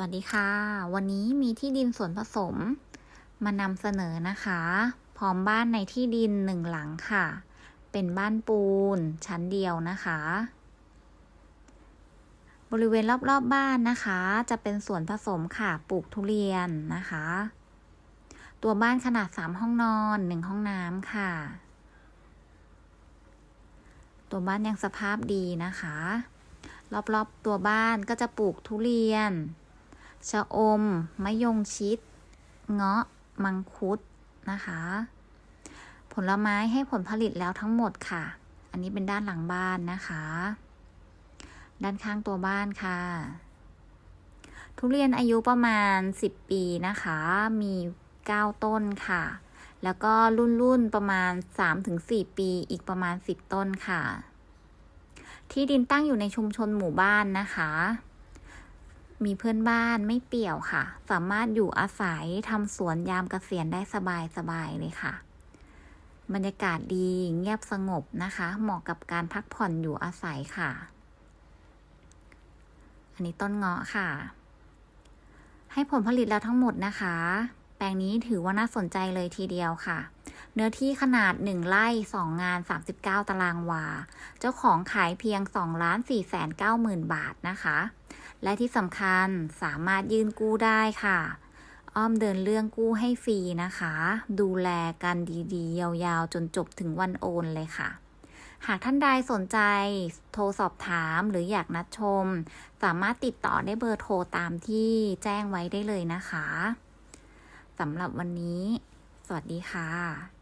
วัสดีค่ะ วันนี้มีที่ดินส่วนผสม มานำเสนอนะคะ พร้อมบ้านในที่ดินหนึ่งหลังค่ะ เป็นบ้านปูนชั้นเดียวนะคะ บริเวณรอบๆบบ้านนะคะ จะเป็นสวนผสมค่ะปลูกทุเรียนนะคะ ตัวบ้านขนาด 3 ห้องนอน1ห้องน้ำค่ะ ตัวบ้านยังสภาพดีนะคะรอบๆ ตัวบ้านก็จะปลูกทุเรียน ชะอม มะยงชิด เงาะ มังคุดนะคะ ผลไม้ให้ผลผลิตแล้วทั้งหมดค่ะ อันนี้เป็นด้านหลังบ้านนะคะ ด้านข้างตัวบ้านค่ะ ทุเรียนอายุประมาณ 10 ปีนะคะ มี 9 ต้นค่ะ แล้วก็รุ่นรุ่นๆประมาณ 3-4 ปี อีกประมาณ 10 ต้นค่ะ ที่ดินตั้งอยู่ในชุมชนหมู่บ้านนะคะ มีเพื่อนบ้านไม่เปี่ยวค่ะ สามารถอยู่อาศัยทำสวนยามเกษียณได้สบายสบายเลยค่ะ บรรยากาศดีเงียบสงบนะคะ เหมาะกับการพักผ่อนอยู่อาศัยค่ะ อันนี้ต้นเงาะค่ะ ให้ผลผลิตแล้วทั้งหมดนะคะ แปลงนี้ถือว่าน่าสนใจเลยทีเดียวค่ะเนื้อที่ขนาด 1 ไร่ 2 งาน 39 ตารางวา เจ้าของขายเพียง2ล้าน4แสน9หมื่นบาทนะคะ และที่สำคัญสามารถยื่นกู้ได้ค่ะ อ้อมเดินเรื่องกู้ให้ฟรีนะคะ ดูแลกันดีๆ ยาวๆ จนจบถึงวันโอนเลยค่ะ หากท่านใดสนใจโทรสอบถามหรืออยากนัดชม สามารถติดต่อได้เบอร์โทรตามที่แจ้งไว้ได้เลยนะคะสำหรับวันนี้ สวัสดีค่ะ